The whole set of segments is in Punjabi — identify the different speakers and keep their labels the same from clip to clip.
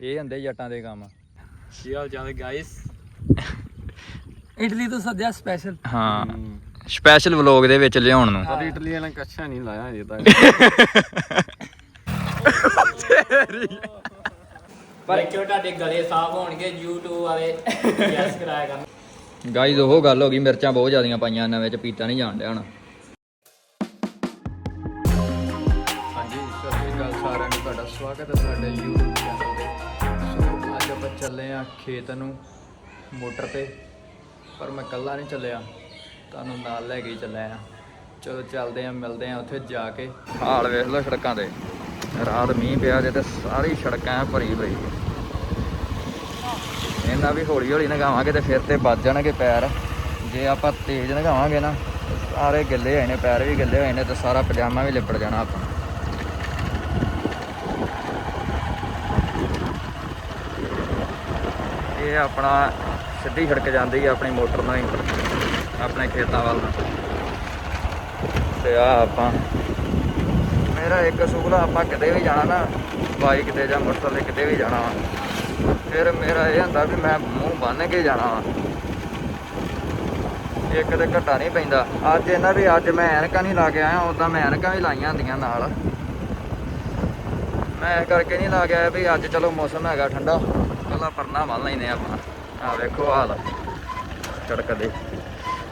Speaker 1: ਇਹ ਹੁੰਦੇ ਜੱਟਾਂ ਦੇ ਕੰਮ।
Speaker 2: ਕੀ ਹਾਲ ਚਾਲ ਹੈ ਗਾਇਸ
Speaker 3: ਇਟਲੀ ਤੋਂ ਸੱਦਿਆ ਸਪੈਸ਼ਲ
Speaker 1: ਹਾਂ। ਸਪੈਸ਼ਲ ਵਲੌਗ ਦੇ ਵਿੱਚ ਲਿਆਉਣ ਨੂੰ।
Speaker 2: ਪਰ ਇਟਲੀ ਵਾਲਾ ਕੱਛਾ ਨਹੀਂ ਲਾਇਆ ਹਜੇ ਤੱਕ।
Speaker 3: ਪਰ ਕਿਉਂ ਤੁਹਾਡੇ ਗਲੇ ਸਾਫ਼ ਹੋਣਗੇ YouTube ਵਾਲੇ? ਯੈਸ ਕਰਾਇਆ ਕਰਨ।
Speaker 1: ਗਾਈਜ਼ ਉਹ ਗੱਲ ਹੋ ਗਈ ਮਿਰਚਾਂ ਬਹੁਤ ਜ਼ਿਆਦੀਆਂ ਪਾਈਆਂ ਇਹਨਾਂ ਵਿੱਚ ਪੀਤਾ ਨਹੀਂ ਜਾਣ ਡਿਆ ਹੁਣ। ਹਾਂਜੀ ਸਤਿ ਸ਼੍ਰੀ ਅਕਾਲ ਸਾਰਿਆਂ ਨੂੰ ਤੁਹਾਡਾ ਸਵਾਗਤ ਹੈ ਸਾਡੇ YouTube ਚੱਲੇ ਆ ਖੇਤ ਨੂੰ ਮੋਟਰ ਤੇ, ਪਰ ਮੈਂ ਇਕੱਲਾ ਨਹੀਂ ਚੱਲਿਆ। ਤੁਹਾਨੂੰ ਨਾਲ ਲੈ ਕੇ ਚੱਲਿਆ ਆ। ਚਲੋ ਚੱਲਦੇ ਆ, ਮਿਲਦੇ ਆ ਉੱਥੇ ਜਾ ਕੇ। ਹਾਲ ਵੇਖ ਲਓ ਸੜਕਾਂ ਤੇ ਰਾਤ ਮੀਂਹ ਪਿਆ ਜੇ ਤੇ ਸਾਰੀ ਸੜਕਾਂ ਭਰੀ ਪਈ ਇਹਨਾਂ ਵੀ ਹੌਲੀ ਹੌਲੀ ਨਗਾਵਾਂਗੇ ਤੇ ਫਿਰ ਤੇ ਵੱਜ ਜਾਣਗੇ ਪੈਰ। ਜੇ ਆਪਾਂ ਤੇਜ਼ ਨਗਾਵਾਂਗੇ ਨਾ, ਸਾਰੇ ਗਿੱਲੇ ਹੋਏ ਨੇ, ਪੈਰ ਵੀ ਗਿੱਲੇ ਹੋਏ ਨੇ ਤੇ ਸਾਰਾ ਪਜਾਮਾ ਵੀ ਲਿਪੜ ਜਾਣਾ ਆਪਾਂ। ਇਹ ਆਪਣਾ ਸਿੱਧੀ ਸੜਕ ਜਾਂਦੀ ਹੈ ਆਪਣੀ ਮੋਟਰ ਨਾਲ ਹੀ, ਆਪਣੇ ਖੇਤਾਂ ਵੱਲ ਤੇ ਆ ਆਪਾਂ, ਮੇਰਾ ਇੱਕ ਅਸੂਲ ਆਪਾਂ ਕਿਤੇ ਵੀ ਜਾਣਾ ਨਾ ਬਾਈਕ ਤੇ ਜਾਂ ਮੋਟਰਸਾਈਕਲ ਤੇ ਕਿਤੇ ਵੀ ਜਾਣਾ ਵਾ, ਫਿਰ ਮੇਰਾ ਇਹ ਹੁੰਦਾ ਵੀ ਮੈਂ ਮੂੰਹ ਬੰਨ ਕੇ ਜਾਣਾ ਵਾ। ਇੱਕ ਤੇ ਘਟਾ ਨਹੀਂ ਪੈਂਦਾ। ਅੱਜ ਇਹਨਾਂ ਵੀ ਅੱਜ ਮੈਂ ਐਨਕਾਂ ਨਹੀਂ ਲਾ ਕੇ ਆਇਆ ਉਦਾਂ ਮੈਂ ਐਨਕਾਂ ਵੀ ਲਾਈਆਂ ਹੁੰਦੀਆਂ ਨਾਲ। ਮੈਂ ਇਸ ਕਰਕੇ ਨਹੀਂ ਲਾ ਕੇ ਆਇਆ ਵੀ ਅੱਜ ਚਲੋ ਮੌਸਮ ਹੈਗਾ ਠੰਡਾ। ਪਹਿਲਾਂ ਪਰਨਾ ਬੰਨ ਲੈਨੇ ਆਪਾਂ। ਆ ਵੇਖੋ ਹਾਲ ਸੜਕ ਦੇ।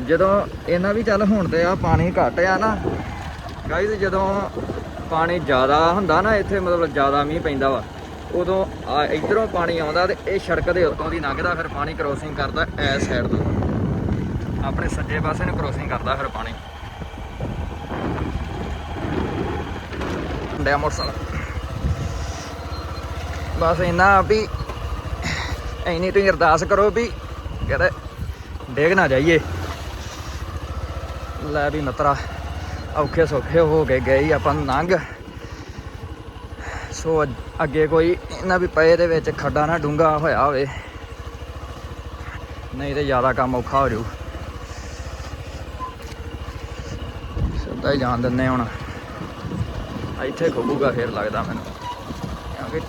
Speaker 1: ਜਦੋਂ ਇਹਨਾਂ ਵੀ ਚੱਲ ਹੁਣ ਤੇ ਆ ਪਾਣੀ ਘਟ ਆ ਨਾ ਗਾਈਜ਼ ਜਦੋਂ ਪਾਣੀ ਜ਼ਿਆਦਾ ਹੁੰਦਾ ਨਾ ਇੱਥੇ, ਮਤਲਬ ਜ਼ਿਆਦਾ ਮੀਂਹ ਪੈਂਦਾ ਵਾ, ਉਦੋਂ ਆ ਇਧਰੋਂ ਪਾਣੀ ਆਉਂਦਾ ਤੇ ਇਹ ਸੜਕ ਦੇ ਉੱਤੋਂ ਦੀ ਲੰਘਦਾ, ਫਿਰ ਪਾਣੀ ਕ੍ਰੋਸਿੰਗ ਕਰਦਾ ਐਸ ਸਾਈਡ ਤੋਂ। ਆਪਣੇ ਸੱਜੇ ਪਾਸੇ ਨੂੰ ਕ੍ਰੋਸਿੰਗ ਕਰਦਾ ਫਿਰ ਪਾਣੀ। ਡਿਆ ਬਸ ਇੰਨਾ ਵੀ ਇੰਨੀ ਤੁਸੀਂ ਅਰਦਾਸ ਕਰੋ ਵੀ ਕਿਤੇ ਡੇਗ ਨਾ ਜਾਈਏ। ਲੈ ਵੀ ਮਤਰਾ ਔਖੇ ਸੌਖੇ ਹੋ ਕੇ ਗਏ ਆਪਾਂ ਲੰਘ ਸੋ ਅੱਗੇ ਕੋਈ ਇਹਨਾਂ ਵੀ ਪਏ ਦੇ ਵਿੱਚ ਖੱਡਾ ਨਾ ਡੂੰਗਾ ਹੋਇਆ ਹੋਵੇ। ਨਹੀਂ ਤੇ ਜ਼ਿਆਦਾ ਕੰਮ ਔਖਾ ਹੋ ਜਾਊ ਸਿੱਧਾ ਹੀ ਜਾਣ ਦਿੰਨੇ ਹੁਣ। ਇੱਥੇ ਖੋਬੂਗਾ ਫੇਰ ਲੱਗਦਾ ਮੈਨੂੰ। ਕਿਉਂਕਿ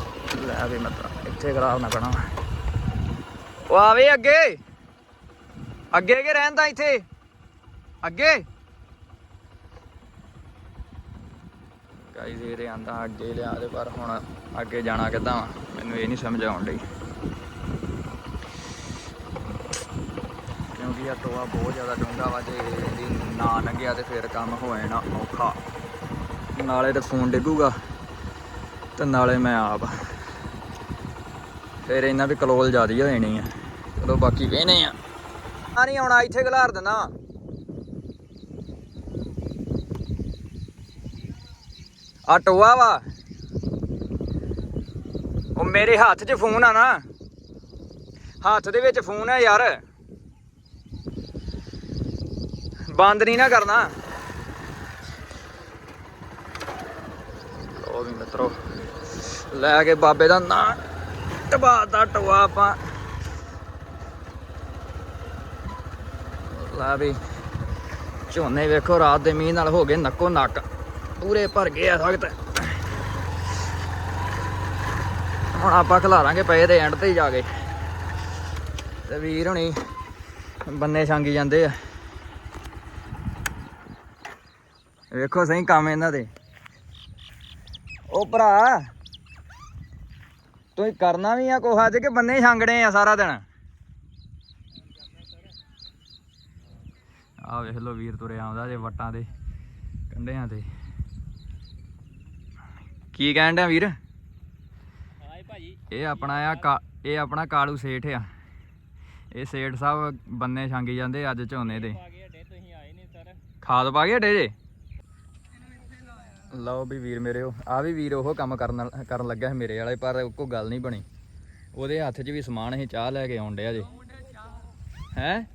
Speaker 1: ਲੈ ਵੀ ਮਤਰਾ ਇੱਥੇ ਖਰਾਬ ਨਾ ਕਰਾਂ ਉਹ ਆਵੇ ਅੱਗੇ। ਅੱਗੇ ਕੇ ਰਹਿੰਦਾ ਇੱਥੇ। ਅੱਗੇ। ਗਾਈਜ਼ ਇਹਦੇ ਆਂਦਾ ਅੱਗੇ ਲਿਆ ਦੇ, ਪਰ ਹੁਣ ਅੱਗੇ ਜਾਣਾ ਕਿੱਦਾਂ ਵਾ? ਮੈਨੂੰ ਇਹ ਨਹੀਂ ਸਮਝ ਆਉਣ ਡਈ। ਕਿਉਂਕਿ ਇਹ ਟੋਆ ਬਹੁਤ ਜ਼ਿਆਦਾ ਡੂੰਘਾ ਵਾ, ਜੇ ਇਹਦੀ ਨਾ ਲੰਘਿਆ ਤੇ ਫਿਰ ਕੰਮ ਹੋ ਜਾਣਾ ਔਖਾ। ਨਾਲੇ ਤੇ ਫੋਨ ਡਿੱਗੂਗਾ, ਤੇ ਨਾਲੇ ਮੈਂ ਆਪ। ਫਿਰ ਇਹਨਾਂ ਵੀ ਕਲੋਲ ਜ਼ਿਆਦੀ ਹੋ ਜਾਣੀ ਆ। ਚਲੋ ਬਾਕੀ ਵੇਹਨੇ ਆ। ਆ ਨਹੀਂ ਆਉਣਾ ਇੱਥੇ ਖਿਲਾਰ ਦਿੰਦਾ। ਆ ਟੋਆ ਵਾ। ਉਹ ਮੇਰੇ ਹੱਥ 'ਚ ਫੋਨ ਆ ਨਾ। ਹੱਥ ਦੇ ਵਿੱਚ ਫੋਨ ਆ ਯਾਰ। ਬੰਦ ਨਹੀਂ ਨਾ ਕਰਨਾ। ਉਹ ਵੀ ਮਿੱਤਰੋ, ਲੈ ਕੇ ਬਾਬੇ ਦਾ ਨਾਂ ਟਬਾਤਾ ਟੋਆ ਆਪਾਂ। ਲੈ ਵੀ ਝੋਨੇ ਵੇਖੋ, ਰਾਤ ਦੇ ਮੀਂਹ ਨਾਲ ਹੋ ਗਏ ਨੱਕੋ ਨੱਕ। ਪੂਰੇ ਭਰ ਗਏ ਆ ਸਖਤ। ਹੁਣ ਆਪਾਂ ਖਿਲਾਰਾਂਗੇ ਪਏ ਦੇ ਐਂਡ ਤੇ ਜਾ ਕੇ। ਤੇ ਵੀਰ ਹੁਣੀ ਬੰਨੇ ਛਾਂਗੀ ਜਾਂਦੇ ਆ। ਵੇਖੋ ਸਹੀ ਕੰਮ ਇਹਨਾਂ ਦੇ। ਉਹ ਭਰਾ ਤੂੰ ਕਰਨਾ ਵੀ ਆ ਕੋਹਾ, ਅੱਜ ਕਿ ਬੰਨੇ ਛਾਂਗਣੇ ਆ ਸਾਰਾ ਦਿਨ? ਆ ਵੇਖ ਲੋ ਵੀਰ ਤੁਰਿਆ ਆਉਂਦਾ ਜੇ ਵਟਾਂ ਦੇ ਕੰਢਿਆਂ ਤੇ। ਕੀ ਕਹਿਣ ਡਿਆ ਵੀਰ?
Speaker 3: ਹਾਏ ਭਾਜੀ।
Speaker 1: ਇਹ ਆਪਣਾ ਆ ਇਹ ਆਪਣਾ ਕਾਲੂ ਸੇਠ ਆ। ਇਹ ਸੇਠ ਸਾਹਿਬ ਬੰਨੇ ਛਾਂਗੀ ਜਾਂਦੇ ਅੱਜ ਝੋਨੇ ਦੇ।
Speaker 3: ਗਏ
Speaker 1: ਖਾਦ ਪਾ ਕੇ ਡੇ ਜੇ? ਲਓ ਵੀ ਵੀਰ ਮੇਰੇ ਆ ਵੀ ਵੀਰ ਉਹ ਕੰਮ ਕਰਨ ਕਰਨ ਲੱਗਾ ਸੀ ਮੇਰੇ ਵਾਲੇ ਪਰ ਕੋਈ ਗੱਲ ਨਹੀਂ ਬਣੀ। ਉਹਦੇ ਹੱਥ 'ਚ ਵੀ ਸਮਾਨ ਸੀ ਚਾਹ ਲੈ ਕੇ ਆਉਣ ਡਿਆ ਜੇ। ਹੈ?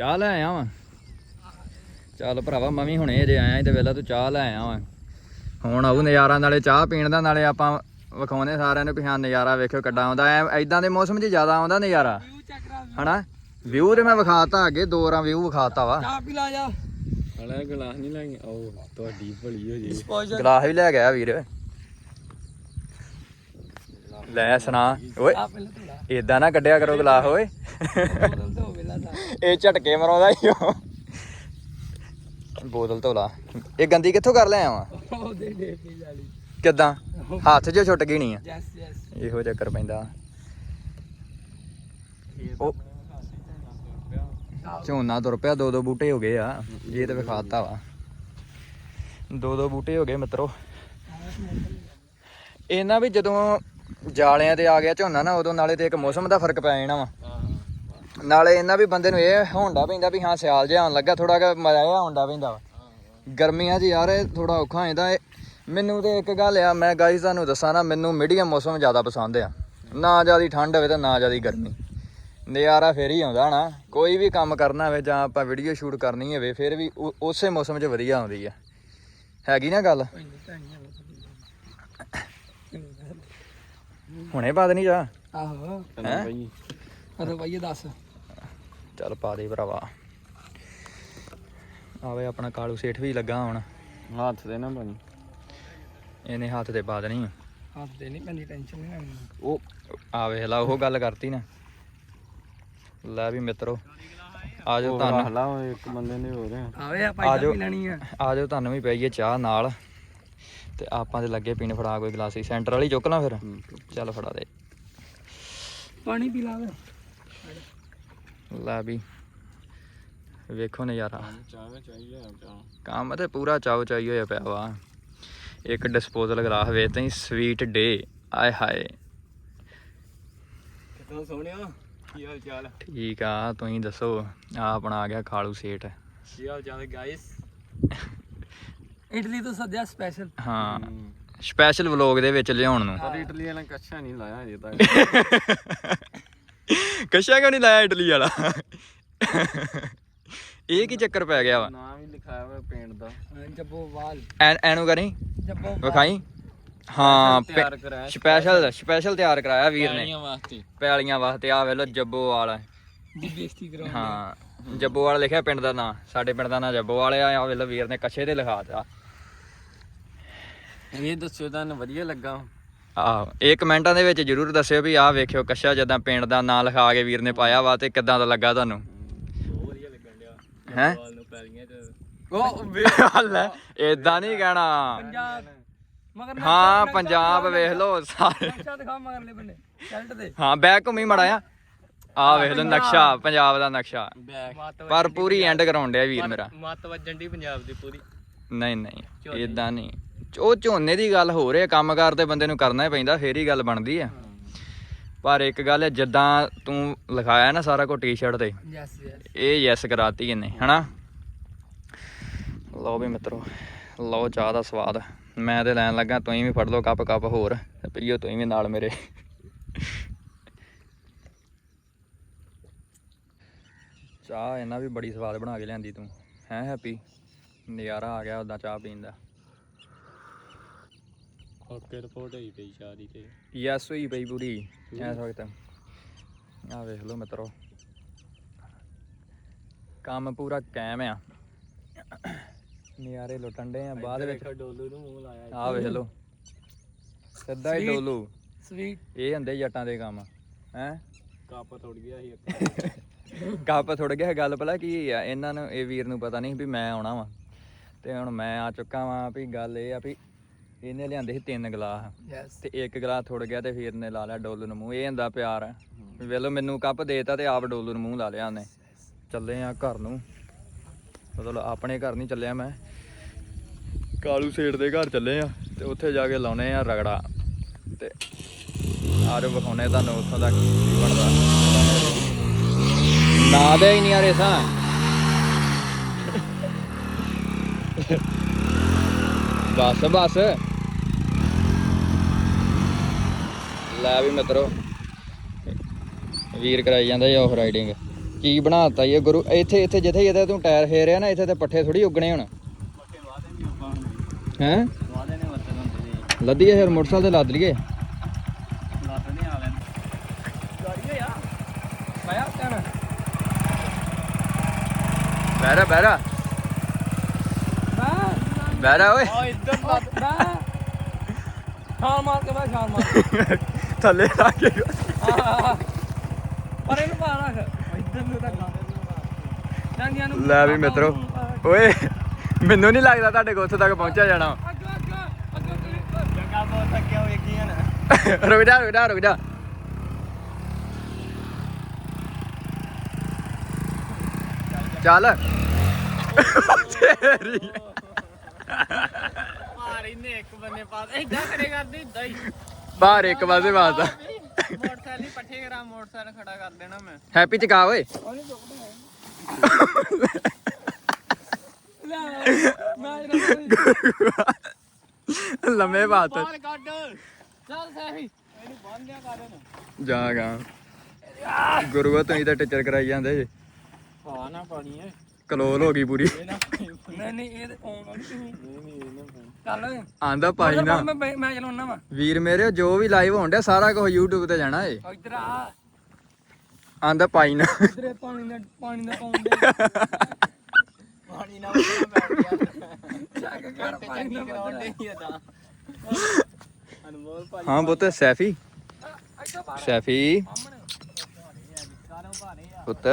Speaker 1: ਚਾਹ ਲੈ ਆਇਆ ਵਾਂ। ਚੱਲ ਭਰਾਵਾ ਮੈਂ ਵੀ ਹੁਣੇ ਜੇ ਆਇਆ ਤੇ ਵੇਲਾ ਤੂੰ ਚਾਹ ਲੈ ਆਇਆ ਵਾਂ। ਹੁਣ ਆਉ ਨਜ਼ਾਰਾ ਨਾਲੇ ਚਾਹ ਪੀਣ ਦਾ ਨਾਲੇ ਆਪਾਂ ਵਿਖਾਉਨੇ ਸਾਰਿਆਂ ਨੂੰ ਹਾਂ ਨਜ਼ਾਰਾ ਵੇਖਿਓ ਕਿੱਡਾ ਆਉਂਦਾ। ਐ ਐਦਾਂ ਦੇ ਮੌਸਮ 'ਚ ਜ਼ਿਆਦਾ ਆਉਂਦਾ ਨਜ਼ਾਰਾ। ਹਨਾ? ਵਿਊ ਤੇ ਮੈਂ ਵਿਖਾਤਾ ਅੱਗੇ ਦੋ ਰਾਂ ਵਿਊ ਵਿਖਾਤਾ ਵਾ।
Speaker 3: ਚਾਹ ਪੀ ਲਾ ਜਾ।
Speaker 2: ਹਲਾ ਗਲਾਸ ਨਹੀਂ ਲਾਈ ਆਓ ਤੁਹਾਡੀ ਭਲੀ ਹੋ ਜੇ।
Speaker 1: ਗਲਾਸ ਵੀ ਲੈ ਗਿਆ ਵੀਰ। ਲੈ ਸੁਣਾ। ਓਏ ਏਦਾਂ ਨਾ ਕੱਢਿਆ ਕਰੋ ਗਲਾਸ ਓਏ। ਇਹ ਝਟਕੇ ਮਰਾਉਂਦਾ ਓ। ਬੋਤਲ ਧੋਲਾ। ਇਹ ਗੰਦੀ ਕਿੱਥੋਂ ਕਰ ਲਿਆ ਵਾ?
Speaker 3: ਉਹ ਦੇ ਦੇ ਪੀ ਵਾਲੀ
Speaker 1: ਕਿੱਦਾਂ? ਹੱਥ 'ਚ ਛੁੱਟ ਗਈ ਨਹੀਂ ਆ?
Speaker 3: ਯੈਸ ਯੈਸ
Speaker 1: ਇਹੋ ਚੱਕਰ ਪੈਂਦਾ। ਉਹ ਝੋਨਾ ਤੁਰ ਪਿਆ ਦੋ ਦੋ ਬੂਟੇ ਹੋ ਗਏ ਆ। ਇਹ ਤੇ ਵਿਖਾਤਾ ਵਾ। ਦੋ ਦੋ ਬੂਟੇ ਹੋ ਗਏ ਮਿੱਤਰੋ। ਇਹਨਾਂ ਵੀ ਜਦੋਂ ਜਾਲਿਆਂ ਤੇ ਆ ਗਿਆ ਝੋਨਾ ਨਾ ਉਦੋਂ ਨਾਲੇ ਤੇ ਇੱਕ ਮੌਸਮ ਦਾ ਫ਼ਰਕ ਪੈ ਜਾਣਾ ਵਾ। ਨਾਲੇ ਇਹਨਾਂ ਵੀ ਬੰਦੇ ਨੂੰ ਇਹ ਹੋਂਦਾ ਪੈਂਦਾ ਵੀ ਹਾਂ ਸਿਆਲ ਜਿਹਾ ਆਉਣ ਲੱਗਾ ਥੋੜਾ ਜਿਹਾ ਮਜ਼ਾ ਜਿਹਾ ਆਉਂਦਾ ਪੈਂਦਾ ਵਾ। ਗਰਮੀਆਂ 'ਚ ਯਾਰ ਇਹ ਥੋੜਾ ਔਖਾ ਹੋ ਜਾਂਦਾ ਇਹ ਮੈਨੂੰ ਤੇ ਇੱਕ ਗੱਲ ਆ ਮੈਂ ਗਾਈਜ਼ ਤੁਹਾਨੂੰ ਦੱਸਾਂ ਨਾ ਮੈਨੂੰ ਮੀਡੀਅਮ ਮੌਸਮ ਜ਼ਿਆਦਾ ਪਸੰਦ ਆ। ਨਾ ਜ਼ਿਆਦੀ ਠੰਡ ਹੋਵੇ ਤੇ ਨਾ ਜ਼ਿਆਦੀ ਗਰਮੀ। ਨਜ਼ਾਰਾ ਫੇਰ ਹੀ ਆਉਂਦਾ ਨਾ ਕੋਈ ਵੀ ਕੰਮ ਕਰਨਾ ਹੋਵੇ ਜਾਂ ਆਪਾਂ ਵੀਡੀਓ ਸ਼ੂਟ ਕਰਨੀ ਹੋਵੇ ਫਿਰ ਵੀ ਉਸੇ ਮੌਸਮ 'ਚ ਵਧੀਆ ਆਉਂਦੀ ਆ। ਹੈਗੀ ਨਾ ਗੱਲ?
Speaker 3: ਨਹੀਂ
Speaker 1: ਹੁਣੇ ਪਾ ਦੇਣੀ ਜਾ
Speaker 3: ਆਹੋ। ਇਹ ਦੱਸ।
Speaker 1: ਚੱਲ ਪਾ ਦੇ ਭਰਾਵਾ। ਆਵੇ ਆਪਣਾ ਕਾਲੂ ਸੇਠ ਵੀ ਲੱਗਾ ਹੁਣ।
Speaker 2: ਹੱਥ ਦੇ ਨਾ ਬਣੀ
Speaker 1: ਇਹਨੇ ਹੱਥ ਤੇ ਪਾ ਦੇਣੀ ਆ।
Speaker 3: ਹੱਥ ਦੇ ਨਹੀਂ ਪੈਂਦੀ ਟੈਨਸ਼ਨ ਨਹੀਂ ਲੈਣੀ।
Speaker 1: ਉਹ ਆ ਵੇਖ ਲਾ ਉਹ ਗੱਲ ਕਰਤੀ ਨਾ। ਲੈ ਵੀ ਮਿੱਤਰੋ ਆਜੋ ਤੁਹਾਨੂੰ
Speaker 2: ਰੱਖ ਲਾ ਉਹ ਇੱਕ ਬੰਦੇ ਨੇ ਹੋ ਰਿਹਾ
Speaker 3: ਆਵੇ ਆਪਾਂ
Speaker 1: ਆ ਜਾਓ।
Speaker 3: ਪੀ ਲੈਣੀ ਆ।
Speaker 1: ਆਜੋ ਤੁਹਾਨੂੰ ਵੀ ਪਈਏ ਚਾਹ ਨਾਲ। ਤੇ ਆਪਾਂ ਤੇ ਲੱਗੇ ਪੀਣ ਫੜਾ ਕੋਈ ਗਲਾਸੀ ਸੈਂਟਰ ਵਾਲੀ ਚੁੱਕ ਲਾਂ ਫਿਰ। ਚੱਲ ਫੜਾ ਦੇ।
Speaker 3: ਪਾਣੀ ਪੀ ਲਾ ਵੇ।
Speaker 1: ਲੈ ਵੀ। ਵੇਖੋ ਨਜ਼ਾਰਾ।
Speaker 2: ਚਾਹ ਚਾਹੀਏ ਚਾਹ।
Speaker 1: ਕੰਮ ਤੇ ਪੂਰਾ ਚਾਉ ਚਾਈ ਹੋਇਆ ਪਿਆ ਵਾ। ਇੱਕ ਡਿਸਪੋਜ਼ਲ ਗਲਾਸ ਵੇਚ ਤਈ ਸਵੀਟ ਡੇ ਆਏ ਹਾਏ।
Speaker 2: ਕਿੱਦਾਂ ਸੋਹਣਿਆ? ਕੀ ਹਾਲ ਚਾਲ?
Speaker 1: ਠੀਕ ਆ ਤੁਸੀਂ ਦੱਸੋ ਆ ਆਪਣਾ ਆ ਗਿਆ ਖਾਲੂ ਸੇਠ।
Speaker 2: ਕੀ ਹਾਲ ਚਾਲ ਗਾਇਸ
Speaker 3: ਇਟਲੀ ਤੋਂ ਸੱਦਿਆ ਸਪੈਸ਼ਲ
Speaker 1: ਹਾਂ ਸਪੈਸ਼ਲ ਵਲੌਗ ਦੇ ਵਿੱਚ ਲਿਆਉਣ ਨੂੰ।
Speaker 2: ਪਰ ਇਟਲੀ ਵਾਲਾ ਕੱਛਾ ਨਹੀਂ ਲਾਇਆ ਅਜੇ ਤੱਕ।
Speaker 1: ਕਸ਼ਾ ਕਿਉਂ ਨਹੀਂ ਲਾਇਆ ਇਟਲੀ ਵਾਲਾ? ਇਹ ਕੀ ਚੱਕਰ ਪੈ ਗਿਆ ਵਾ?
Speaker 2: ਨਾਮ ਹੀ ਲਿਖਾਇਆ ਹੋਇਆ ਪਿੰਡ ਦਾ।
Speaker 3: ਜੱਬੋਵਾਲ
Speaker 1: ਐਨ ਐਨੂੰ ਕਰੀ?
Speaker 3: ਜੱਬੋਵਾਲ
Speaker 1: ਵਿਖਾਈ? ਹਾਂ
Speaker 2: ਤਿਆਰ ਕਰਾਇਆ
Speaker 1: ਸਪੈਸ਼ਲ ਸਪੈਸ਼ਲ ਤਿਆਰ ਕਰਾਇਆ ਵੀਰ ਨੇ।
Speaker 2: ਪੈਲੀਆਂ ਵਾਸਤੇ।
Speaker 1: ਪੈਲੀਆਂ ਵਾਸਤੇ ਆ ਵੇਖ ਲੋ ਜੱਬੋਵਾਲ
Speaker 3: ਦੀ ਬੇਇੱਜ਼ਤੀ ਕਰਾਉਂਦੇ
Speaker 1: ਹਾਂ ਜੱਬੋਵਾਲ ਲਿਖਿਆ ਪਿੰਡ ਦਾ ਨਾਂ ਸਾਡੇ ਪਿੰਡ ਦਾ ਨਾਂ ਜੱਬੋਵਾਲ ਆ ਆ ਵੇਖ ਲੋ ਵੀਰ ਨੇ ਕੱਛੇ ਤੇ ਲਿਖਾ ਦਿੱਤਾ।
Speaker 2: ਇਹ ਦੱਸਿਓ ਤੁਹਾਨੂੰ ਵਧੀਆ ਲੱਗਾ।
Speaker 1: ਆਹੋ ਇਹ ਕਮੈਂਟਾਂ ਦੇ ਵਿੱਚ ਜਰੂਰ ਦੱਸਿਓ ਵੀ ਆਹ ਵੇਖਿਓ ਕੱਛਾ ਜਦਾਂ ਪਿੰਡ ਦਾ ਨਾਂ ਲਿਖਾ ਕੇ ਵੀਰ ਨੇ ਪਾਇਆ ਵਾ ਤੇ ਕਿੱਦਾਂ ਦਾ ਲੱਗਾ ਤੁਹਾਨੂੰ? ਹੈ? ਉਹ ਲੈ ਇਦਾਂ ਨਹੀਂ ਕਹਿਣਾ।
Speaker 3: ਮਗਰ
Speaker 1: ਹਾਂ ਪੰਜਾਬ ਵੇਖ ਲੋ ਸਾਰੇ।
Speaker 3: ਨਕਸ਼ਾ ਦਿਖਾ ਮਗਰਲੇ ਬੰਨੇ ਸ਼ਰਟ ਦੇ
Speaker 1: ਹਾਂ ਬੈਕ ਘੁੰਮੀ ਮੜਾ ਆ ਆ ਵੇਖ ਲੋ ਨਕਸ਼ਾ ਪੰਜਾਬ ਦਾ ਨਕਸ਼ਾ। ਪਰ ਪੂਰੀ ਐਂਡ ਕਰਾਉਣ ਡਿਆ ਵੀਰ ਮੇਰਾ।
Speaker 2: ਮੱਤ ਵੱਜਣ ਦੀ ਪੰਜਾਬ ਦੀ ਪੂਰੀ।
Speaker 1: ਨਹੀਂ ਨਹੀਂ ਇਦਾਂ ਨਹੀਂ। ਉਹ ਝੋਨੇ ਦੀ ਗੱਲ ਹੋ ਰਹੀ ਹੈ ਕੰਮਕਾਰ ਤੇ ਬੰਦੇ ਨੂੰ ਕਰਨਾ ਹੀ ਪੈਂਦਾ ਫੇਰ ਹੀ ਗੱਲ ਬਣਦੀ ਆ ਪਰ ਇੱਕ ਗੱਲ ਹੈ ਜਿੱਦਾਂ ਤੂੰ ਲਿਖਾਇਆ ਨਾ ਸਾਰਾ ਕੁਝ ਟੀ-ਸ਼ਰਟ ਤੇ
Speaker 3: ਯੈਸ ਯੈਸ
Speaker 1: ਇਹ ਯੈਸ ਕਰਾਤੀ ਇਹਨੇ ਹਨਾ? ਲਓ ਵੀ ਮਿੱਤਰੋ ਲਓ ਚਾਹ ਦਾ ਸਵਾਦ। ਮੈਂ ਤੇ ਲੈਣ ਲੱਗਾ ਤੁਸੀਂ ਵੀ ਫੜ ਲਓ ਕੱਪ ਕੱਪ ਹੋਰ ਤੇ ਪੀਓ ਤੁਸੀਂ ਵੀ ਨਾਲ ਮੇਰੇ। ਚਾਹ ਇਹਨਾਂ ਵੀ ਬੜੀ ਸਵਾਦ ਬਣਾ ਕੇ ਲਿਆਂਦੀ ਤੂੰ। ਹੈ ਹੈਪੀ? ਨਜ਼ਾਰਾ ਆ ਗਿਆ ਉਦਾਂ ਚਾਹ ਪੀਣ ਦਾ।
Speaker 2: ਓਕੇ ਰਿਪੋਰਟ ਪਈ ਸ਼ਾਦੀ ਤੇ।
Speaker 1: ਯੈਸ ਹੋਈ ਪਈ ਪੂਰੀ। ਐਸ ਵਕਤ। ਆ ਵੇਖ ਲਓ ਮਿੱਤਰੋ। ਕੰਮ ਪੂਰਾ ਕਾਇਮ ਆ। ਨਿਆਰੇ ਲੁੱਟਣ ਆ ਬਾਅਦ ਵਿੱਚ
Speaker 2: ਡੋਲੂ ਨੂੰ ਮੂੰਹ ਲਾਇਆ
Speaker 1: ਆ ਵੇਖ ਲਓ। ਸਿੱਧਾ ਹੀ. ਡੋਲੂ।
Speaker 3: ਸਵੀਟ
Speaker 1: ਇਹ ਹੁੰਦੇ ਜੱਟਾਂ ਦੇ ਕੰਮ ਹੈ?
Speaker 2: ਕੱਪ ਟੁੱਟ ਗਿਆ ਸੀ ਇੱਕ।
Speaker 1: ਕੱਪ ਥੋੜ ਗਿਆ ਗੱਲ ਭਲਾ ਕੀ ਆ ਇਹਨਾਂ ਨੂੰ ਇਹ ਵੀਰ ਨੂੰ ਪਤਾ ਨਹੀਂ ਵੀ ਮੈਂ ਆਉਣਾ ਵਾਂ। ਤੇ ਹੁਣ ਮੈਂ ਆ ਚੁੱਕਾ ਵਾਂ ਵੀ ਗੱਲ ਇਹ ਆ ਵੀ ਇਹਨੇ ਲਿਆਂਦੇ ਸੀ ਤਿੰਨ ਗਲਾਸ। ਤੇ ਇੱਕ ਗਲਾਸ ਥੁੜ ਗਿਆ ਤੇ ਵੀਰ ਨੇ ਲਾ ਲਿਆ ਡੋਲੂ ਨੂੰ ਮੂੰਹ। ਇਹ ਹੁੰਦਾ ਪਿਆਰ ਵੇਖ ਲਓ ਮੈਨੂੰ ਕੱਪ ਦੇਤਾ ਤੇ ਆਪ ਡੋਲੂ ਨੂੰ ਮੂੰਹ ਲਾ ਲਿਆ ਉਹਨੇ। ਚੱਲੇ ਆ ਘਰ ਨੂੰ। ਮਤਲਬ ਆਪਣੇ ਘਰ ਨਹੀਂ ਚੱਲਿਆ ਮੈਂ। ਕਾਲੂ ਸੇਠ ਦੇ ਘਰ ਚੱਲੇ ਆ ਤੇ ਉੱਥੇ ਜਾ ਕੇ ਲਾਉਨੇ ਆ ਰਗੜਾ। ਤੇ ਆਰੇ ਵਿਖਾਉਨੇ ਤੁਹਾਨੂੰ ਉੱਥੋਂ ਦਾ ਕੀ ਬਣਦਾ। ਨਾ ਦੇ ਹੀ ਨਹੀਂ ਆ ਰੇਸਾਂ। ਬਸ ਬਸ। ਲੈ ਵੀ ਮਿੱਤਰੋ। ਵੀਰ ਕਰਾਈ ਜਾਂਦਾ ਇਹ ਆਫ ਰਾਈਡਿੰਗ ਕੀ ਬਣਾਤਾ ਇਹ ਗੁਰੂ? ਇੱਥੇ ਇੱਥੇ ਜਿੱਥੇ ਜਿੱਥੇ ਤੂੰ ਟਾਇਰ ਫੇਰਿਆ ਨਾ, ਇੱਥੇ ਤੇ ਪੱਠੇ ਥੋੜੀ ਉੱਗਣੇ ਹੁਣ। ਹੈ? ਲੱਦੀਏ ਫਿਰ ਮੋਟਰਸਾਈਕਲ ਤੇ ਲੱਦ ਲਈਏ।
Speaker 2: ਲੱਤ ਨਹੀਂ ਆ
Speaker 1: ਓਏ।
Speaker 2: ਆ ਇੱਧਰ
Speaker 3: ਬਾ
Speaker 4: ਛਾਲ ਮਾਰ ਕੇ ਬਾ ਛਾਲ ਮਾਰ
Speaker 1: ਥੱਲੇ ਲਾ ਕੇ
Speaker 4: ਆਹ। ਪਰ ਇਹਨੂੰ ਪਾ ਰੱਖ। ਇੱਧਰ ਨੂੰ ਤਾਂ ਡਾਂਗਿਆਂ ਨੂੰ
Speaker 1: ਲੈ ਵੀ ਮਿੱਤਰੋ। ਓਏ ਮੈਨੂੰ ਨਹੀਂ ਲੱਗਦਾ ਤੁਹਾਡੇ ਕੋਲ ਉੱਥੇ ਤੱਕ ਪਹੁੰਚਿਆ ਜਾਣਾ।
Speaker 4: ਅੱਗੇ ਅੱਗੇ ਅੱਗੇ ਅੱਗੇ
Speaker 2: ਚੰਗਾ ਬਹੁਤ ਥੱਕਿਆ ਹੋਏ ਕੀ ਹਨ
Speaker 1: ਰੁਕ ਜਾ ਰੁਕ ਜਾ ਰੁਕ ਜਾ। ਚੱਲ। ਤੇਰੀ।
Speaker 3: ਮਾਰੀ ਨੇ ਇੱਕ ਬੰਨੇ ਪਾ ਇਦਾਂ ਕਰੇ ਕਰਦੀ ਇਦਾਂ ਹੀ।
Speaker 1: ਬਾਹਰ ਇੱਕ ਪਾਸੇ ਵਾਸਤਾ
Speaker 3: ਮੋਟਰਸਾਈਕਲ ਹੀ ਪੱਠੇ ਕਰਾ ਮੋਟਰਸਾਈਕਲ ਖੜਾ ਕਰ ਦੇਣਾ ਮੈਂ।
Speaker 1: ਹੈਪੀ ਚਕਾ ਓਏ। ਲੰਮੇ ਬਾਤ।
Speaker 3: ਕੱਢ।
Speaker 4: ਚੱਲ ਸਹੀ।
Speaker 3: ਇਹਨੂੰ ਬੰਨ ਦਿਆ ਕਰ ਇਹਨੂੰ।
Speaker 1: ਜਾਗਾ ਗੁਰੂਆ ਤੁਸੀਂ ਤਾਂ ਟੀਚਰ ਕਰਾਈ ਜਾਂਦੇ ਜੇ।
Speaker 3: ਹਾਂ ਨਾ ਪਾਣੀ ਹੈ
Speaker 1: ਕਲੋਲ ਹੋ ਗਈ ਪੂਰੀ।
Speaker 4: ਨਹੀਂ ਨਹੀਂ ਇਹ ਆਉਣ ਵਾਲੀ
Speaker 3: ਨਹੀਂ
Speaker 4: ਚੱਲ।
Speaker 1: ਆਂਦਾ ਪਾਈ ਨਾ
Speaker 4: ਮੈਂ ਮੈਂ- ਚਲਾਉਣਾ ਵਾ।
Speaker 1: ਵੀਰ ਮੇਰੇ ਜੋ ਵੀ ਲਾਈਵ ਹੋਣ ਡਿਆ ਸਾਰਾ ਕੁਝ YouTube ਤੇ ਜਾਣਾ ਏ।
Speaker 4: ਇੱਧਰ ਆ।
Speaker 1: ਆਂਦਾ ਪਾਈ ਨਾ
Speaker 4: ਇੱਧਰ ਇਹ ਪਾਣੀ ਦਾ ਪਾਣੀ ਦਾ ਪਾਉਣ ਦੇ।
Speaker 3: ਪਾਣੀ ਨਾ ਉੱਤੇ ਬੈਠ ਗਿਆ।
Speaker 4: ਚੱਕ ਕਰ ਪਾਣੀ ਦਾ
Speaker 3: ਕਰਾਉਂਦੇ ਹੀ ਅਦਾ ਅਨਮੋਲ ਭਾਈ
Speaker 1: ਹਾਂ ਪੁੱਤ ਸੈਫੀ। ਸੈਫੀ। ਪੁੱਤ।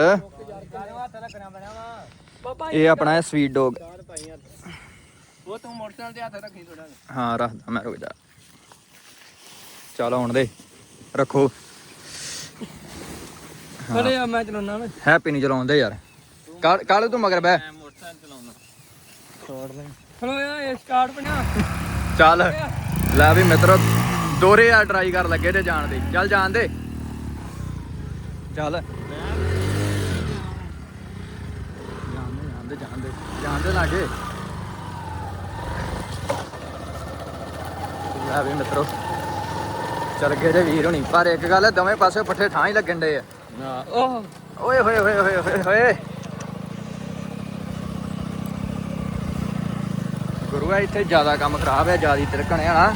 Speaker 1: ਇਹ ਆਪਣਾ ਹੈ ਸਵੀਟ ਡੌਗ
Speaker 3: ਕਾਰ ਭਾਈ ਹੱਥ ਉਹ ਤੂੰ ਮੋਟਰਸਾਈਕਲ ਤੇ ਹੱਥ ਰੱਖੀ ਥੋੜਾ
Speaker 1: ਹਾਂ ਰੱਖਦਾ ਮੈਂ ਰੁਕ ਜਾ। ਚੱਲ ਆਉਣ ਦੇ ਰੱਖੋ।
Speaker 4: ਖੜੇ ਆ ਮੈਂ ਚਲਾਉਣਾ ਵਾ।
Speaker 1: ਹੈਪੀ ਨਹੀਂ ਚਲਾਉਂਦੇ ਯਾਰ। ਕੱਲ ਕੱਲ ਤੂੰ ਮਗਰ
Speaker 3: ਮੈਂ ਮੋਟਰਸਾਈਕਲ ਚਲਾਉਣਾ
Speaker 1: ਛੋੜ ਲੈ
Speaker 4: ਖਲੋ ਯਾ ਇਹ ਸਟਾਰਟ ਬਣਾ
Speaker 1: ਚੱਲ। ਲੈ ਵੀ ਮਿੱਤਰੋ ਦੋਰੇ ਆ ਟਰਾਈ ਕਰ ਲੱਗੇ ਤੇ ਜਾਣ ਦੇ। ਚੱਲ ਜਾਣ ਦੇ। ਚੱਲ। ਜਾਣ ਦੇ ਜਾਣ ਦੇ ਜਾਣ ਦੇ ਲਾਗੇ ਲੈ ਵੀ ਮਿੱਤਰੋ ਚੱਲ ਗਏ ਜੇ ਵੀਰ ਹੋਣੀ। ਪਰ ਇੱਕ ਗੱਲ ਦੋਵੇਂ ਪਾਸੇ ਪੱਠੇ ਠਾਂ ਹੀ ਲੱਗਣ ਡੇ ਆ। ਓਏ ਹੋਏ ਹੋਏ ਹੋਏ ਹੋਏ ਹੋਏ। ਗੁਰੂ ਆ ਇੱਥੇ ਜ਼ਿਆਦਾ ਕੰਮ ਖਰਾਬ ਹੈ ਜਿਆਦੀ ਤਿਰਕਣਿਆ ਨਾ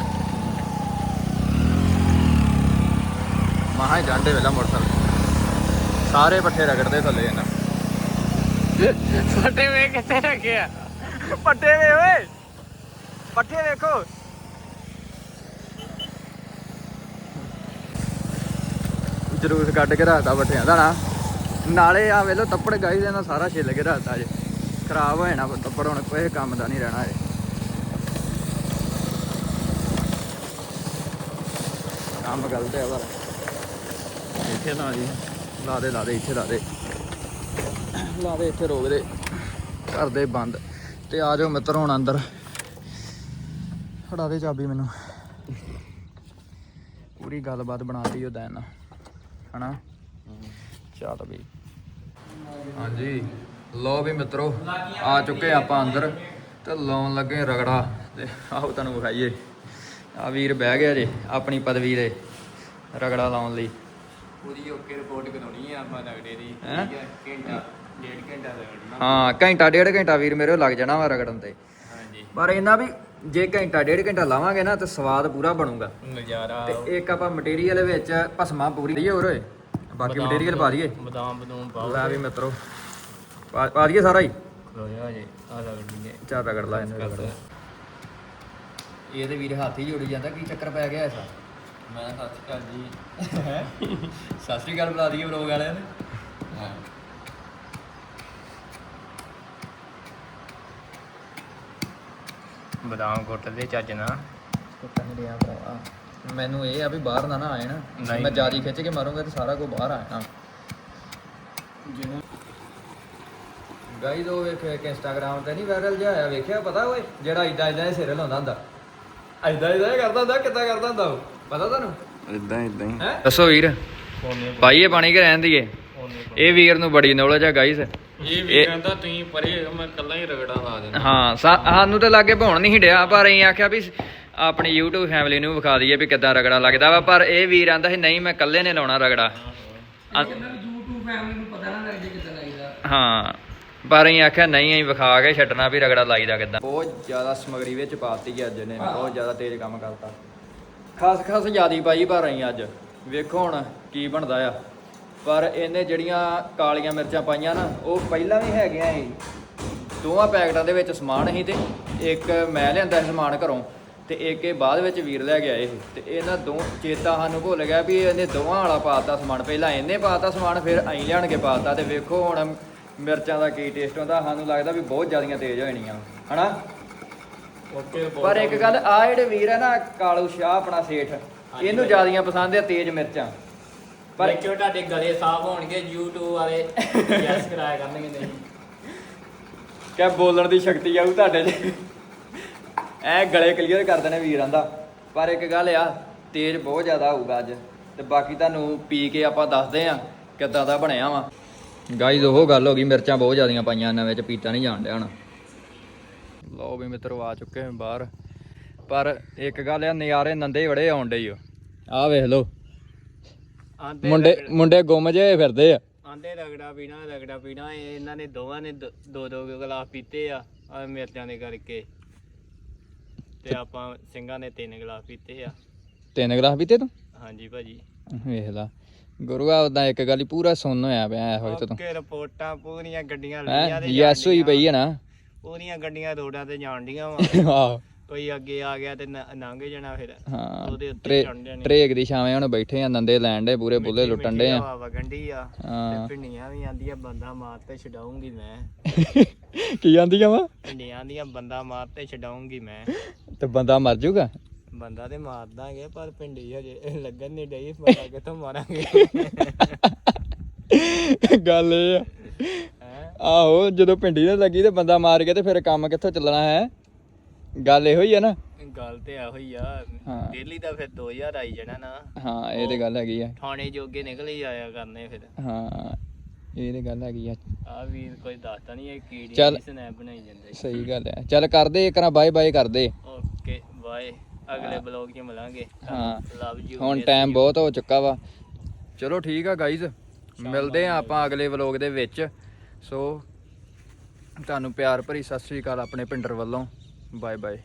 Speaker 1: ਮਹਾ ਡਾਂਡੇ ਵੇਲਾ ਮੋਟਰਸਾਈਕਲ। ਸਾਰੇ ਪੱਠੇ ਰਗੜਦੇ ਥੱਲੇ ਇਹਨਾਂ।
Speaker 3: ਫਟੇ ਵੇ ਕਿੱਥੇ ਰੱਖਿਆ
Speaker 1: ਪੱਠੇ ਵੇ ਓਏ। ਪੱਠੇ ਵੇਖੋ। ਜਰੂਸ ਕੱਢ ਕੇ ਰੱਖਦਾ ਪੱਠਿਆਂ ਦਾ ਨਾ। ਨਾਲੇ ਆ ਵੇਲੋ ਤੱਪੜ ਗਾਈ ਦੇ ਨਾਲ ਸਾਰਾ ਛਿੱਲ ਕੇ ਰੱਖਦਾ ਜੇ। ਖਰਾਬ ਹੋ ਜਾਣਾ ਤੱਪੜ, ਹੁਣ ਕੋਈ ਕੰਮ ਦਾ ਨਹੀਂ ਰਹਿਣਾ ਇਹ। ਕੰਮ ਗਲਤ ਹੈ ਪਰ। ਇੱਥੇ ਲਾ ਦੀ, ਲਾ ਦੇ ਲਾ ਦੇ, ਇੱਥੇ ਲਾ ਦੇ। ਲਾ ਦੇ ਇੱਥੇ ਰੋਕ ਦੇ। ਕਰ ਦੇ ਬੰਦ। ਤੇ ਆ ਜਾਓ ਮਿੱਤਰ ਹੁਣ ਅੰਦਰ। ਫੜਾ ਦੇ ਚਾਬੀ ਮੈਨੂੰ। ਪੂਰੀ ਗੱਲਬਾਤ ਬਣਾਤੀ ਉਹਦਾ ਇਹਨਾਂ ਹਨਾ? ਚੱਲ ਵੀ। ਹਾਂਜੀ। ਲੋ ਵੀ ਮਿੱਤਰੋ ਆ ਚੁੱਕੇ ਆਪਾਂ ਅੰਦਰ। ਤੇ ਲਾਉਣ ਲੱਗੇ ਰਗੜਾ। ਤੇ ਆਓ ਤੁਹਾਨੂੰ ਵਿਖਾਈਏ। ਆ ਵੀਰ ਬਹਿ ਗਿਆ ਜੇ ਆਪਣੀ ਪਦਵੀ ਦੇ ਰਗੜਾ ਲਾਉਣ ਲਈ।
Speaker 3: ਪੂਰੀ ਓਕੇ ਰਿਪੋਰਟ ਕਰਾਉਣੀ ਆ ਆਪਾਂ ਲੱਗਦੇ ਦੀ।
Speaker 1: ਹੈਂ?
Speaker 3: ਠੀਕ ਹੈ ਘੰਟਾ। ਡੇਢ ਘੰਟਾ ਲੱਗਣਾ
Speaker 1: ਹਾਂ ਘੰਟਾ ਡੇਢ ਘੰਟਾ ਵੀਰ ਮੇਰੇ ਲੱਗ ਜਾਣਾ ਵਾ ਰਗੜਨ ਤੇ।
Speaker 3: ਹਾਂਜੀ।
Speaker 1: ਪਰ ਇਹਨਾਂ ਵੀ ਜੇ ਘੰਟਾ ਡੇਢ ਘੰਟਾ ਲਾਵਾਂਗੇ ਨਾ ਤੇ ਸਵਾਦ ਪੂਰਾ ਬਣੂਗਾ।
Speaker 3: ਨਜ਼ਾਰਾ
Speaker 1: ਤੇ ਇੱਕ ਆਪਾਂ ਮਟੀਰੀਅਲ ਵਿੱਚ ਭਸਮਾ ਪੂਰੀ ਦਈਏ ਹੋਰ ਓਏ। ਬਾਕੀ ਮਟੀਰੀਅਲ ਪਾ ਦਈਏ।
Speaker 3: ਬਦਾਮ ਬਦੂਮ ਪਾਓ।
Speaker 1: ਲੈ ਵੀ ਮਿੱਤਰੋ। ਪਾ ਪਾ ਦਈਏ ਸਾਰਾ ਹੀ।
Speaker 3: ਖਲੋਇਆ ਜੇ ਆ
Speaker 1: ਚਾਹ ਲਾ ਇਹਨੂੰ ਇਹ ਤੇ ਵੀਰ ਹੱਥ ਹੀ ਜੋੜੀ ਜਾਂਦਾ ਕੀ ਚੱਕਰ ਪੈ ਗਿਆ ਐਸਾ?
Speaker 3: ਮੈਂ ਸੱਚ ਕਰ ਜੀ।
Speaker 1: ਸਤਿ ਸ੍ਰੀ ਅਕਾਲ ਬੁਲਾ ਦਈਏ ਬਲੌਗ ਵਾਲਿਆਂ ਨੇ।
Speaker 3: ਬਦਾਮ ਕੁੱਟ ਦੇ ਚੱਜ ਨਾ
Speaker 1: ਕੁੱਟਣ ਨਹੀਂ ਰਿਹਾ ਭਰਾ। ਮੈਨੂੰ ਇਹ ਆ ਵੀ ਬਾਹਰ ਨਾ ਨਾ ਆਏ ਨਾ।
Speaker 3: ਨਹੀਂ।
Speaker 1: ਮੈਂ ਜ਼ਿਆਦਾ ਖਿੱਚ ਕੇ ਮਾਰੂੰਗਾ ਤੇ ਸਾਰਾ ਕੁਝ ਬਾਹਰ ਆਣਾ ਗਾਈਜ਼ ਉਹ ਵੇਖ ਇੱਕ ਇੰਸਟਾਗ੍ਰਾਮ ਤੇ ਨਹੀਂ ਵਾਇਰਲ ਜਿਹਾ ਆਇਆ ਵੇਖਿਆ ਪਤਾ ਓਏ ਜਿਹੜਾ ਇਦਾਂ ਇਦਾਂ ਦੇ ਸਿਰ ਲਾਉਂਦਾ ਹੁੰਦਾ। ਇਦਾਂ ਇਦਾਂ ਕਰਦਾ ਹੁੰਦਾ ਕਿੱਦਾਂ ਕਰਦਾ ਹੁੰਦਾ ਉਹ? ਪਤਾ ਤੁਹਾਨੂੰ?
Speaker 2: ਇਦਾਂ ਇਦਾਂ ਹੀ।
Speaker 1: ਹੈ?
Speaker 5: ਦੱਸੋ ਵੀਰ ਪਾਈਏ ਪਾਣੀ ਕਿ ਰਹਿਣ ਦੀਏ ਇਹ ਵੀਰ ਨੂੰ ਬੜੀ ਨੌਲੇਜ ਆ ਗਾਈਸ
Speaker 3: ਇਹ ਵੀ ਕਹਿੰਦਾ ਤੁਸੀਂ ਪਰੇ ਮੈਂ ਕੱਲਾ ਹੀ ਰਗੜਾ ਲਾ ਦੇਣਾ
Speaker 5: ਹਾਂ ਸਾ- ਸਾਨੂੰ ਤੇ ਲਾਗੇ ਭਾਉਣ ਨਹੀਂ ਡਿਆ ਪਰ ਅਸੀਂ ਆਖਿਆ ਵੀ ਆਪਣੀ YouTube ਫੈਮਿਲੀ ਨੂੰ ਵਿਖਾ ਦਈਏ ਵੀ ਕਿੱਦਾਂ ਰਗੜਾ ਲੱਗਦਾ ਵਾ ਪਰ ਇਹ ਵੀਰ ਆਂਦਾ ਸੀ ਨਹੀਂ ਮੈਂ ਇਕੱਲੇ ਨੇ ਲਾਉਣਾ ਰਗੜਾ। ਆ-
Speaker 4: YouTube ਫੈਮਿਲੀ ਨੂੰ ਪਤਾ ਨਾ ਲੱਗ ਜੇ ਕਿੱਦਾਂ ਲੱਗਦਾ।
Speaker 5: ਹਾਂ ਪਰ ਅਸੀਂ ਆਖਿਆ ਨਹੀਂ ਅਸੀਂ ਵਿਖਾ ਕੇ ਛੱਡਣਾ ਵੀ ਰਗੜਾ ਲਾਈਦਾ ਕਿੱਦਾਂ।
Speaker 1: ਬਹੁਤ ਜ਼ਿਆਦਾ ਸਮਗਰੀ ਵਿੱਚ ਪਾਤੀ ਅੱਜ ਨੇ ਬਹੁਤ ਜ਼ਿਆਦਾ ਤੇਜ਼ ਕੰਮ ਕਰਤਾ। ਖਾਸ ਖਾਸ ਜਿਆਦੀ ਪਾਈ ਪਰ ਰਹੀ ਅੱਜ। ਵੇਖੋ ਹੁਣ ਕੀ ਬਣਦਾ ਆ। ਪਰ ਇਹਨੇ ਜਿਹੜੀਆਂ ਕਾਲੀਆਂ ਮਿਰਚਾਂ ਪਾਈਆਂ ਨਾ ਉਹ ਪਹਿਲਾਂ ਵੀ ਹੈਗੀਆਂ ਸੀ ਦੋਵਾਂ ਪੈਕਟਾਂ ਦੇ ਵਿੱਚ ਸਮਾਨ ਸੀ ਤੇ ਇੱਕ ਮੈਂ ਲਿਆਂਦਾ ਸਮਾਨ ਘਰੋਂ ਤੇ ਇੱਕ ਇਹ ਬਾਅਦ ਵਿੱਚ ਵੀਰ ਲੈ ਗਿਆ ਇਹ ਤੇ ਇਹਨਾਂ ਦੋ ਚੇਤਾ ਸਾਨੂੰ ਭੁੱਲ ਗਿਆ ਵੀ ਇਹਨੇ ਦੋਵਾਂ ਵਾਲਾ ਪਾਤਾ ਸਮਾਨ। ਪਹਿਲਾਂ ਇਹਨੇ ਪਾਤਾ ਸਮਾਨ ਫਿਰ ਅਸੀਂ ਲਿਆਣ ਕੇ ਪਾਤਾ ਤੇ ਵੇਖੋ ਹੁਣ ਮਿਰਚਾਂ ਦਾ ਕੀ ਟੇਸਟ ਹੁੰਦਾ। ਸਾਨੂੰ ਲੱਗਦਾ ਵੀ ਬਹੁਤ ਜ਼ਿਆਦੀਆਂ ਤੇਜ਼ ਹੋ ਜਾਣੀਆਂ। ਹਨਾ?
Speaker 3: ਓਕੇ
Speaker 1: ਪਰ ਇੱਕ ਗੱਲ ਆ ਜਿਹੜੇ ਵੀਰ ਆ ਨਾ ਕਾਲੂ ਸ਼ਾਹ ਆਪਣਾ ਸੇਠ ਇਹਨੂੰ ਜ਼ਿਆਦੀਆਂ ਪਸੰਦ ਆ ਤੇਜ਼ ਮਿਰਚਾਂ।
Speaker 3: ਪਰ ਕਿਉਂ ਤੁਹਾਡੇ ਗਲੇ ਸਾਫ਼ ਹੋਣਗੇ YouTube ਵਾਲੇ ਯੈਸ ਕਰਾਇਆ ਕਰਨਗੇ ਨਹੀਂ
Speaker 1: ਕਿਆ ਬੋਲਣ ਦੀ ਸ਼ਕਤੀ ਆਊ ਤੁਹਾਡੇ 'ਚ? ਐ ਗਲੇ ਕਲੀਅਰ ਕਰ ਦੇਣੇ ਵੀਰਾਂ ਦਾ। ਪਰ ਇੱਕ ਗੱਲ ਆ ਤੇਜ਼ ਬਹੁਤ ਜ਼ਿਆਦਾ ਹੋਊਗਾ ਅੱਜ। ਤੇ ਬਾਕੀ ਤੁਹਾਨੂੰ ਪੀ ਕੇ ਆਪਾਂ ਦੱਸਦੇ ਆ ਕਿੱਦਾਂ ਦਾ ਬਣਿਆ ਵਾ। ਗਾਈਜ਼ ਉਹ ਗੱਲ ਹੋ ਗਈ ਮਿਰਚਾਂ ਬਹੁਤ ਜ਼ਿਆਦੀਆਂ ਪਾਈਆਂ ਇਹਨਾਂ ਵਿੱਚ ਪੀਤਾ ਨਹੀਂ ਜਾਣ ਡਿਆ ਹੁਣ। ਲਓ ਵੀ ਮਿੱਤਰੋ ਆ ਚੁੱਕੇ ਹਾਂ ਬਾਹਰ। ਪਰ ਇੱਕ ਗੱਲ ਆ ਨਜ਼ਾਰੇ ਨੰਦੇ ਬੜੇ ਆਉਣ ਡੇ ਓ। ਆ ਵੇਖ ਲਓ। ਮੁੰਡੇ ਮੁੰਡੇ ਗੁੰਮ ਜੇ ਫਿਰਦੇ ਆ।
Speaker 3: ਆਂਦੇ ਰਗੜਾ ਪੀਣਾ ਰਗੜਾ ਪੀਣਾ ਇਹ ਇਹਨਾਂ ਨੇ ਦੋਵਾਂ ਨੇ ਦ- ਦੋ ਦੋ ਗਲਾਸ ਪੀਤੇ ਆ ਆ ਮਿਰਚਾਂ ਦੇ ਕਰਕੇ। ਤੇ ਆਪਾਂ ਸਿੰਘਾਂ ਨੇ ਤਿੰਨ ਗਲਾਸ ਪੀਤੇ ਆ।
Speaker 1: ਤਿੰਨ ਗਲਾਸ ਪੀਤੇ ਤੂੰ?
Speaker 3: ਹਾਂਜੀ ਭਾਜੀ।
Speaker 1: ਵੇਖ ਲਾ। ਗੁਰੂਆ ਉਦਾਂ ਇੱਕ ਗੱਲ ਹੀ ਪੂਰਾ ਸੁੰਨ ਹੋਇਆ ਪਿਆ ਹੋਏ ਤੂੰ
Speaker 3: ਓਕੇ ਰਿਪੋਰਟਾਂ ਪੂਰੀਆਂ ਗੱਡੀਆਂ
Speaker 1: ਹੈ?
Speaker 3: ਲੱਲੀਆਂ ਤੇ
Speaker 1: ਯੈਸ ਹੋਈ ਪਈ ਹੈ ਨਾ।
Speaker 3: ਪੂਰੀਆਂ ਗੱਡੀਆਂ ਰੋਡਾਂ ਤੇ ਜਾਣ ਡੀਆਂ ਵਾ।
Speaker 1: ਆਹ।
Speaker 3: ਕੋਈ ਅੱਗੇ ਆ ਗਿਆ ਤੇ ਲੰਘ ਜਾਣਾ ਫਿਰ।
Speaker 1: ਹਾਂ
Speaker 3: ਉਹਦੇ ਉੱਤੇ ਚੜ੍ਹ ਜਾਣੀ।
Speaker 1: ਟਰੇਕ ਦੀ ਛਾਵੇਂ ਹੁਣ ਬੈਠੇ ਆ ਨੰਦੇ ਲੈਣ ਦੇ ਪੂਰੇ ਬੁੱਲੇ ਲੁੱਟਣ ਦੇ ਆ।
Speaker 3: ਹਵਾ ਵਗੰਡੀ ਆ
Speaker 1: ਹਾਂ।
Speaker 3: ਤੇ ਪਿੰਡੀਆਂ ਵੀ ਆਂਦੀਆਂ ਬੰਦਾ ਮਾਰ ਤੇ ਛਡਾਉਂਗੀ ਮੈਂ।
Speaker 1: ਕੀ ਆਂਦੀਆਂ ਵਾ?
Speaker 3: ਪਿੰਡੀਆਂ ਦੀਆਂ ਬੰਦਾ ਮਾਰ ਤੇ ਛਡਾਉਂਗੀ ਮੈਂ।
Speaker 1: ਤੇ ਬੰਦਾ ਮਰ ਜਾਊਗਾ
Speaker 3: ਬੰਦਾ ਤੇ ਮਾਰ ਦਾਂਗੇ ਪਰ ਪਿੰਡੀ ਹਜੇ ਲੱਗਣ ਨਹੀਂ ਡਈ ਪਤਾ ਕਿੱਥੋਂ ਮਾਰਾਂਗੇ।
Speaker 1: ਗੱਲ ਇਹ ਆ। ਆਹੋ ਜਦੋਂ ਪਿੰਡੀ ਨੇ ਲੱਗੀ ਤੇ ਬੰਦਾ ਮਾਰ ਕੇ ਤੇ ਫਿਰ ਕੰਮ ਕਿੱਥੋਂ ਚੱਲਣਾ ਹੈ? ਗੱਲ ਇਹੋ ਹੀ ਆ ਨਾ।
Speaker 3: ਗੱਲ ਤੇ ਇਹੋ ਹੀ ਆ।
Speaker 1: ਹਾਂ।
Speaker 3: ਦਾ ਫਿਰ 2000 ਆਈ ਜਾਣਾ ਨਾ।
Speaker 1: ਹਾਂ ਇਹ ਤੇ ਗੱਲ ਹੈਗੀ ਆ।
Speaker 3: ਥਾਣੇ ਜੋਗੇ ਨਿਕਲ ਹੀ ਆਇਆ ਕਰਨੇ ਫਿਰ।
Speaker 1: ਹਾਂ ਇਹ ਤੇ ਗੱਲ ਹੈਗੀ ਆ।
Speaker 3: ਆ ਵੀਰ ਕੋਈ ਦੱਸਦਾ ਨਹੀਂ ਇਹ ਕੀੜੀ
Speaker 1: ਚੱਲ।
Speaker 3: ਸਨੈਪ ਬਣਾਈ ਜਾਂਦੇ
Speaker 1: ਸਹੀ ਗੱਲ ਹੈ ਚੱਲ ਕਰਦੇ ਇੱਕ ਨਾ ਬਾਏ ਬਾਏ ਕਰਦੇ।
Speaker 3: Okay bye. ਅਗਲੇ ਬਲੌਗ 'ਚ ਮਿਲਾਂਗੇ।
Speaker 1: ਹਾਂ।
Speaker 3: ਲਵ ਯੂ
Speaker 1: ਹੁਣ ਟਾਈਮ ਬਹੁਤ ਹੋ ਚੁੱਕਾ ਵਾ। ਚਲੋ ਠੀਕ ਆ ਗਾਈਜ਼ ਮਿਲਦੇ ਆ ਆਪਾਂ ਅਗਲੇ ਵਲੋਗ ਦੇ ਵਿੱਚ। ਸੋ ਤੁਹਾਨੂੰ ਪਿਆਰ ਭਰੀ ਸਤਿ ਸ੍ਰੀ ਅਕਾਲ ਆਪਣੇ ਪਿੰਡਰ ਵੱਲੋਂ। Bye bye